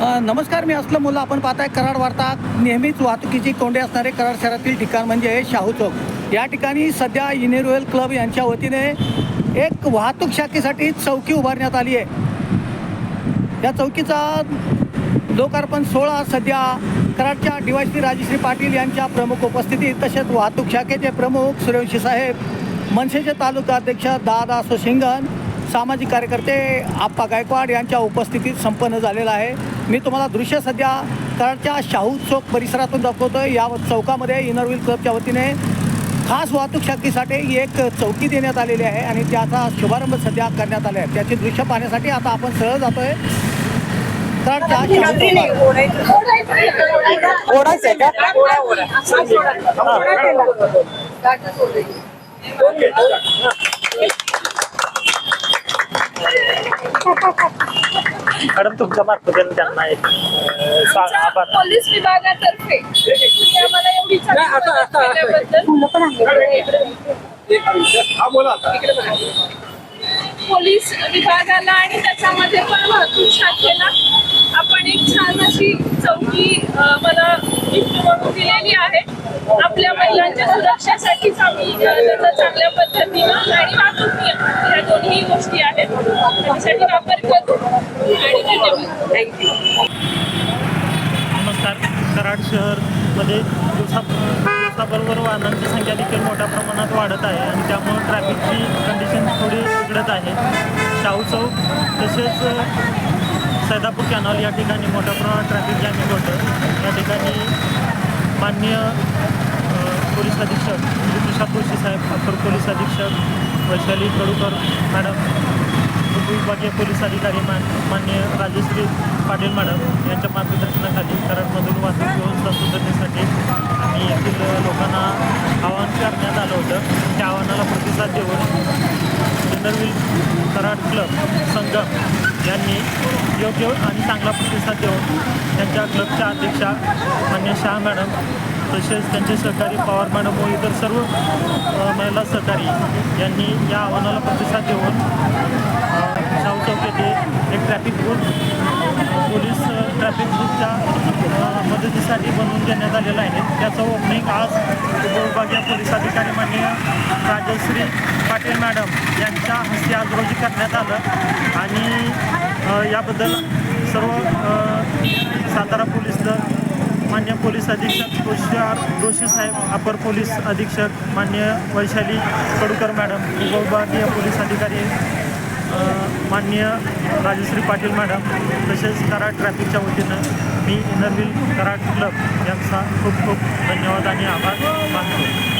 नमस्कार मी असलं मुलं आपण पाहताय कराड वार्ता. नेहमीच वाहतुकीची कोंडी असणारे कराड शहरातील ठिकाण म्हणजे शाहू चौक. या ठिकाणी सध्या इनेरुअल क्लब यांच्या वतीने एक वाहतूक शाखेसाठी चौकी उभारण्यात आली आहे. या चौकीचा लोकार्पण सोहळा सध्या कराडच्या डी वाय श्री राजश्री पाटील यांच्या प्रमुख उपस्थितीत तसेच वाहतूक शाखेचे प्रमुख सूर्यवंशी साहेब मनसेचे तालुका अध्यक्ष दादा सिंगन सामाजिक कार्यकर्ते आप्पा गायकवाड यांच्या उपस्थितीत संपन्न झालेला आहे. मी तुम्हाला दृश्य सध्या कराडच्या शाहू चौक परिसरातून दाखवतो या चौकामध्ये इनरव्हील क्लबच्या वतीने खास वाहतूक शाखेसाठी एक चौकी देण्यात आलेली आहे आणि त्याचा शुभारंभ सध्या करण्यात आला आहे त्याची दृश्य पाहण्यासाठी आता आपण सरळ जातोय. कराडच्या शाहू चौकात. ओढायचंय का? मॅडम तुमच्या मार्फत त्यांना एक अं, सा- आमच्या आभार. पोलीस विभागातर्फे. तुम्ही आम्हाला एवढी चांगली मदत केल्याबद्दल पोलीस विभागाला आणि त्याच्यामध्ये पण वाहतूक शाखेला आपण एक छान अशी चौकी अं, मला म्हणून दिलेली आहे. आपल्या महिलांच्या सुरक्षेसाठीच आम्ही अं, त्याचा चांगल्या पद्धतीनं आणि दोन्ही गोष्टी आहेत. त्यासाठी वापर करू. आणि धन्यवाद थँक्यू नमस्कार. कराड शहरमध्ये दिवसा दिवसाबरोबर वाहनांची संख्या देखील मोठ्या प्रमाणात वाढत आहे आणि त्यामुळे ट्रॅफिकची कंडिशन थोडी बिघडत आहे. शाहू चौक तसेच सैदापूर कॅनॉल या ठिकाणी मोठ्या प्रमाणात ट्रॅफिक जॅमिंग होतं या ठिकाणी माननीय अ, पोलीस अधीक्षक तुषार तुळशी साहेब अप्पर पोलीस अधीक्षक वैशाली कडूकर मॅडम उपविभागीय पोलीस अधिकारी मान माननीय राजश्री पाटील मॅडम यांच्या मार्गदर्शनाखाली कराडमधून वाहतूक व्यवस्था सुधारण्यासाठी आम्ही येथील लोकांना आवाहन करण्यात आलं होतं त्या आव्हानाला प्रतिसाद देऊन इंटरव्हिल कराड क्लब संगम यांनी योग्य आणि चांगला प्रतिसाद देऊन त्यांच्या क्लबच्या अध्यक्षा मान्य शाह मॅडम तसेच त्यांचे सहकारी पवार मॅडम व इतर सर्व महिला सहकारी यांनी या आव्हानाला प्रतिसाद देऊन शाहू चौक येथे एक ट्रॅफिक ग्रुप पोलीस ट्रॅफिक ग्रुपच्या मदतीसाठी बनवून देण्यात आलेला आहे. त्याचं ओपनिंग आज उपविभागीय पोलीस अधिकारी मान्य राजश्री पाटील मॅडम यांच्या हस्ते आज रोजी करण्यात आलं. आणि याबद्दल सर्व सातारा पोलिसचं मान्य पोलीस अधीक्षक तुषार जोशी साहेब अपर पोलीस अधीक्षक मान्य वैशाली कडूकर मॅडम उपविभागीय पोलीस अधिकारी मान्य माननीय राजश्री पाटील मॅडम तसेच कराड ट्रॅफिकच्या वतीनं मी इनरव्हील कराड क्लब यांचा खूप खूप धन्यवाद आणि आभार